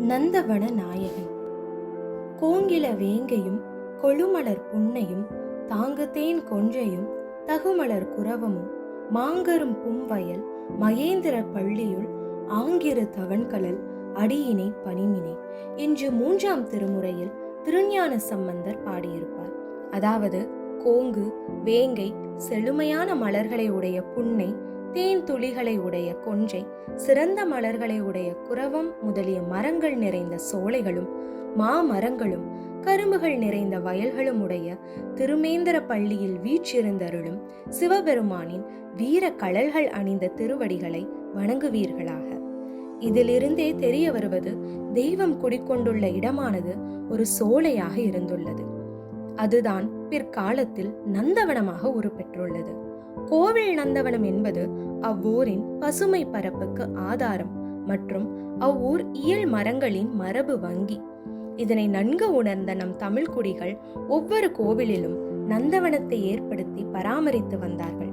நந்தவன நாயகன். கோங்கில வேங்கையும் கொழுமலர் புன்னையும் தாங்குதேன் கொன்றையும் தகுமலர் குரவமும் மாங்கரும் பும்வயல் மகேந்திர பள்ளியுள் ஆங்கிரு தவன்கலல் அடியினை பணிமினை என்று மூன்றாம் திருமுறையில் திருஞான சம்பந்தர் பாடியிருப்பார். அதாவது கோங்கு வேங்கை செழுமையான மலர்களை உடைய புன்னை தேன் துளிகளை உடைய கொன்றை சிறந்த மலர்களை உடைய குரவம் முதலிய மரங்கள் நிறைந்த சோலைகளும் மாமரங்களும் கரும்புகள் நிறைந்த வயல்களும் உடைய திருமேந்திர பள்ளியில் வீற்றிருந்தருளும் சிவபெருமானின் வீர கழல்கள் அணிந்த திருவடிகளை வணங்குவீர்களாக. இதிலிருந்தே தெரிய வருவது தெய்வம் குடிக்கொண்டுள்ள இடமானது ஒரு சோலையாக இருந்துள்ளது. அதுதான் பிற்காலத்தில் நந்தவனமாக உருப்பெற்றுள்ளது. கோவில் நந்தவனம் என்பது அவ்வூரின் பசுமை பரப்புக்கு ஆதாரம் மற்றும் அவ்வூர் இயல் மரங்களின் மரபு வங்கி. இதனை நன்கு உணர்ந்த நம் தமிழ் குடிகள் ஒவ்வொரு கோவிலிலும் நந்தவனத்தை ஏற்படுத்தி பராமரித்து வந்தார்கள்.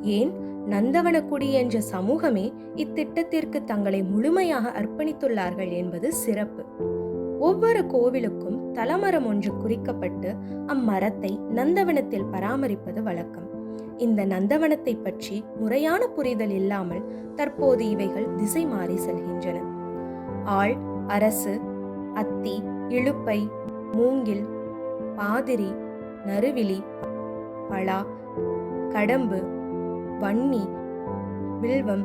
ஏன்? நந்தவனக்குடி என்ற சமூகமே இத்திட்டத்திற்கு தங்களை முழுமையாக அர்ப்பணித்துள்ளார்கள் என்பது சிறப்பு. ஒவ்வொரு கோவிலுக்கும் தலமரம் ஒன்று குறிக்கப்பட்டு அம்மரத்தை நந்தவனத்தில் பராமரிப்பது வழக்கம். இந்த நந்தவனத்தை பற்றி முறையான புரிதல் இல்லாமல் தற்போது இவைகள் திசை மாறி செல்கின்றன. ஆள் அரசு அத்தி இழுப்பை மூங்கில் பாதிரி நறுவிலி பலா கடம்பு வன்னி வில்வம்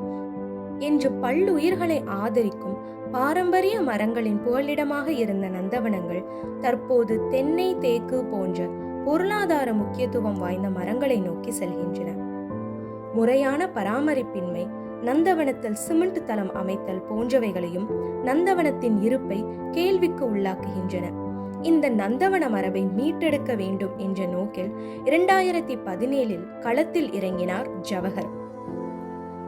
என்று பல்லுயிர்களை ஆதரிக்கும் பாரம்பரிய மரங்களின் புகலிடமாக இருந்த நந்தவனங்கள் தற்போது தென்னை தேக்கு போன்ற பொருளாதார முக்கியத்துவம் வாய்ந்த மரங்களை நோக்கி செல்கின்றன. முறையான பராமரிப்பின்மை நந்தவனத்தில் சிமெண்ட் தளம் அமைத்தல் போன்றவைகளையும் நந்தவனத்தின் இருப்பை கேள்விக்கு உள்ளாக்குகின்றன. இந்த நந்தவன மரபை மீட்டெடுக்க வேண்டும் என்ற நோக்கில் இரண்டாயிரத்தி பதினேழில் களத்தில் இறங்கினார் ஜவஹர்.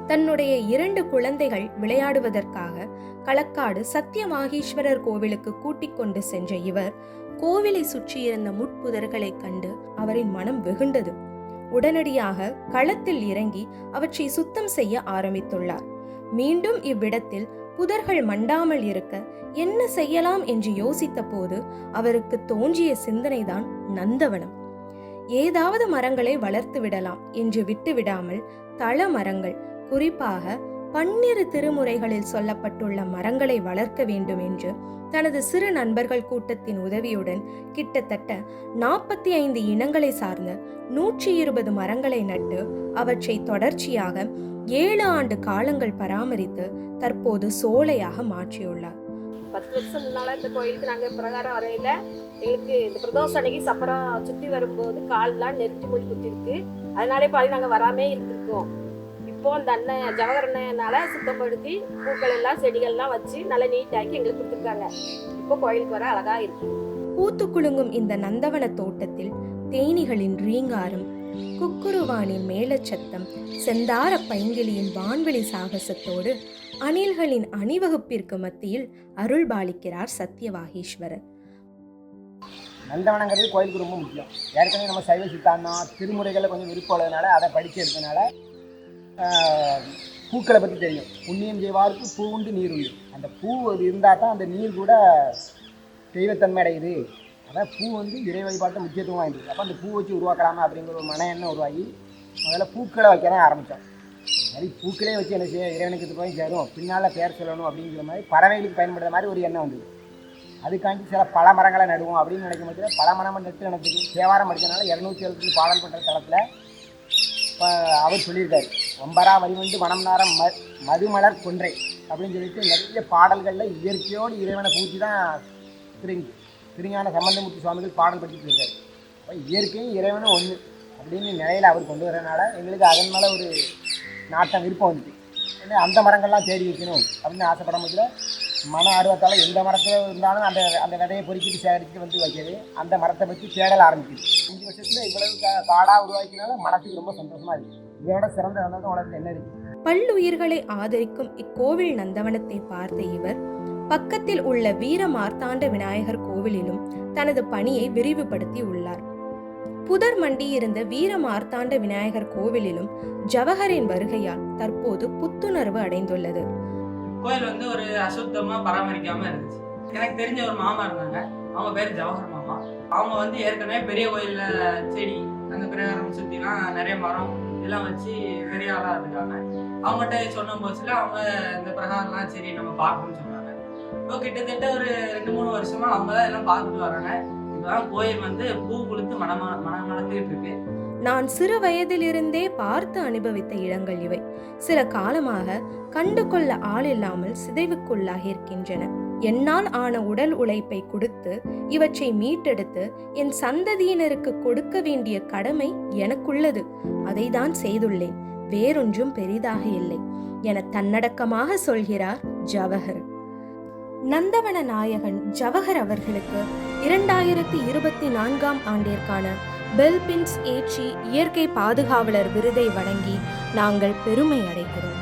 தன்னுடைய இரண்டு குழந்தைகள் விளையாடுவதற்காக களக்காடு சத்தியமாகீஸ்வரர் கோவிலுக்கு கூட்டிக் கொண்டு சென்ற இவர் கோவிலை சுற்றியிருந்த முட்புதர்களைக் கண்டு அவரின் மனம் வெகுண்டது. உடனடியாக களத்தில் இறங்கி அவற்றை சுத்தம் செய்ய ஆரம்பித்துள்ளார். மீண்டும் இவ்விடத்தில் புதர்கள் மண்டாமல் இருக்க என்ன செய்யலாம் என்று யோசித்த போது அவருக்கு தோன்றிய சிந்தனைதான் நந்தவனம். ஏதாவது மரங்களை வளர்த்து விடலாம் என்று விட்டுவிடாமல் தள மரங்கள் குறிப்பாக பன்னிரு திருமுறைகளில் சொல்லப்பட்டுள்ள மரங்களை வளர்க்க வேண்டும் என்று தனது சிறு நண்பர்கள் கூட்டத்தின் உதவியுடன் கிட்டத்தட்ட நாற்பத்தி ஐந்து இனங்களை சார்ந்த நூற்றி இருபது மரங்களை நட்டு அவற்றை தொடர்ச்சியாக ஏழு ஆண்டு காலங்கள் பராமரித்து தற்போது சோலையாக மாற்றியுள்ளார். பத்து வருஷம் இந்த கோயிலுக்கு நாங்கள் பிரகாரம் வரையில எங்களுக்கு இந்த பிரதோஷ அன்னைக்கு சப்பரம் சுற்றி வரும்போது கால்லாம் நெருஞ்சி மொழி குத்திருக்கு. அதனாலே பாதி நாங்கள் வராமே இருந்திருக்கோம். இப்போ அந்த அண்ணன் ஜவஹர் அண்ணனால சுத்தப்படுத்தி பூக்கள் எல்லாம் செடிகள்லாம் வச்சு நல்லா நீட்டாக்கி எங்களுக்கு கொடுத்துருக்காங்க. இப்போ கோயிலுக்கு வர அழகா இருக்கு. பூத்து குலுங்கும் இந்த நந்தவன தோட்டத்தில் தேனீகளின் ரீங்காரம் குக்குருவானின் மேலச்சத்தம் செந்தார பைங்கிலியின் வான்வெளி சாகசத்தோடு அணில்களின் அணிவகுப்பிற்கு மத்தியில் அருள் பாலிக்கிறார் சத்தியவாகீஸ்வரர் நந்தவனங்கிறது கோயிலுக்கு ரொம்ப முக்கியம். ஏற்கனவே நம்ம சைவ சித்தாந்தம் திருமுறைகளில் கொஞ்சம் விருப்பம் உள்ளதுனால அதை படித்து எடுத்தனால ஆஹ், பூக்களை பற்றி தெரியும். புண்ணியம் செய்வாருக்கு பூ உண்டு நீர் உண்டு. அந்த பூ அது இருந்தால் தான் அந்த நீர் கூட தெய்வத்தன்மை அடையுது. அதான் பூ வந்து இறை வழிபாட்டை முக்கியத்துவம் வாய்ந்தது. அப்போ அந்த பூ வச்சு உருவாக்கலாமா அப்படிங்கிற ஒரு மன எண்ணம் உருவாகி முதல்ல பூக்களை வைக்கிறேன் ஆரம்பித்தோம் மாதிரி பூக்களே வச்சு என்ன செய்ய இறைவனுக்கு இது போய் சேரும். பின்னால் பேர் சொல்லணும் அப்படிங்கிற மாதிரி பறவைகளுக்கு பயன்படுற மாதிரி ஒரு எண்ணம் வந்தது. அதுக்காண்டி சில பல மரங்களை நடுவோம் அப்படின்னு நினைக்கும் போது பல மரம் நட்டு எனக்கு தேவாரம் படித்தனால இரநூத்தி எழுபத்தி பாடல் பண்ணுற தளத்தில் அவர் சொல்லியிருக்காரு. ஒம்பரா வரிவண்டு வனம் நாரம் ம மதுமலர் கொன்றை அப்படின்னு சொல்லிட்டு நிறைய பாடல்களில் இயற்கையோடு இறைவனை பூச்சி தான் திரு திருஞான சம்பந்தமூர்த்தி சுவாமிகள் பாடல் படிச்சுட்டு இருக்காரு அப்போ இயற்கையும் இறைவனும் ஒன்று அப்படின்னு நிலையில் அவர் கொண்டு வரனால எங்களுக்கு அதன் மேலே ஒரு நாட்டம் விருப்பம் வந்துச்சு. ஏன்னா அந்த மரங்கள்லாம் தேடி வைக்கணும் அப்படின்னு ஆசைப்படும் போதில் மன ஆர்வத்தால் எந்த மரத்தில் இருந்தாலும் அந்த அந்த விதையை பொறுக்கிட்டு சேகரித்து வந்து வைக்கிறது. அந்த மரத்தை பற்றி தேடல் ஆரம்பிக்குது. அஞ்சு வருஷத்தில் இவ்வளவு காடாக உருவாக்கினால மனசுக்கு ரொம்ப சந்தோஷமாக இருக்குது இதோட சிறந்த சந்தோஷம் உலகத்தில் என்ன இருக்குது பல்லுயிர்களை ஆதரிக்கும் இக்கோவில் நந்தவனத்தை பார்த்த இவர் பக்கத்தில் உள்ள வீர மார்த்தாண்ட விநாயகர் கோவிலிலும் தனது பணியை விரிவுபடுத்தி உள்ளார். புதர் மண்டி இருந்த வீர மார்த்தாண்ட விநாயகர் கோவிலிலும் ஜவஹரின் வருகையால் தற்போது புத்துணர்வு அடைந்துள்ளது. கோயில் வந்து ஒரு அசுத்தமாக பராமரிக்காமல் இருந்துச்சு. எனக்கு தெரிஞ்ச ஒரு மாமா இருந்தாங்க. அவங்க பேர் ஜவஹர் மாமா. அவங்க வந்து ஏற்கனவே பெரிய கோயிலில் செடி அந்த பிரகாரம் சுற்றிலாம் நிறைய மரம் இதெல்லாம் வச்சு பெரிய ஆளாக இருக்காங்க அவங்ககிட்ட சொன்ன போச்சுல அவங்க இந்த பிரகாரம்லாம் சரி நம்ம பார்க்கணும்னு சொன்னாங்க. இப்போ கிட்டத்தட்ட ஒரு ரெண்டு மூணு வருஷமாக அவங்க தான் எல்லாம் பார்த்துட்டு வராங்க. இப்பதான் கோயில் வந்து பூ குளுத்து மனமா மனம் நடந்துகிட்டு இருக்கு. நான் சிறு வயதிலிருந்தே பார்த்து அனுபவித்த இடங்கள் இவை. சில காலமாக கண்டு கொள்ள ஆள் இல்லாமல் சிதைவுக்குள்ளாகி இருக்கின்றன. என்னால் ஆன உடல் உழைப்பை கொடுத்து இவற்றை மீட்டெடுத்து என் சந்ததியினருக்கு கொடுக்க வேண்டிய கடமை எனக்குள்ளது. அதை தான் செய்துள்ளேன். வேறொன்றும் பெரிதாக இல்லை. என தன்னடக்கமாக சொல்கிறார் ஜவஹர். நந்தவன நாயகன் ஜவஹர் அவர்களுக்கு இரண்டாயிரத்தி இருபத்தி நான்காம் ஆண்டிற்கான பெல்பின்ஸ் ஏச்சி இயற்கை பாதுகாவலர் விருதை வழங்கி நாங்கள் பெருமை அடைகிறோம்.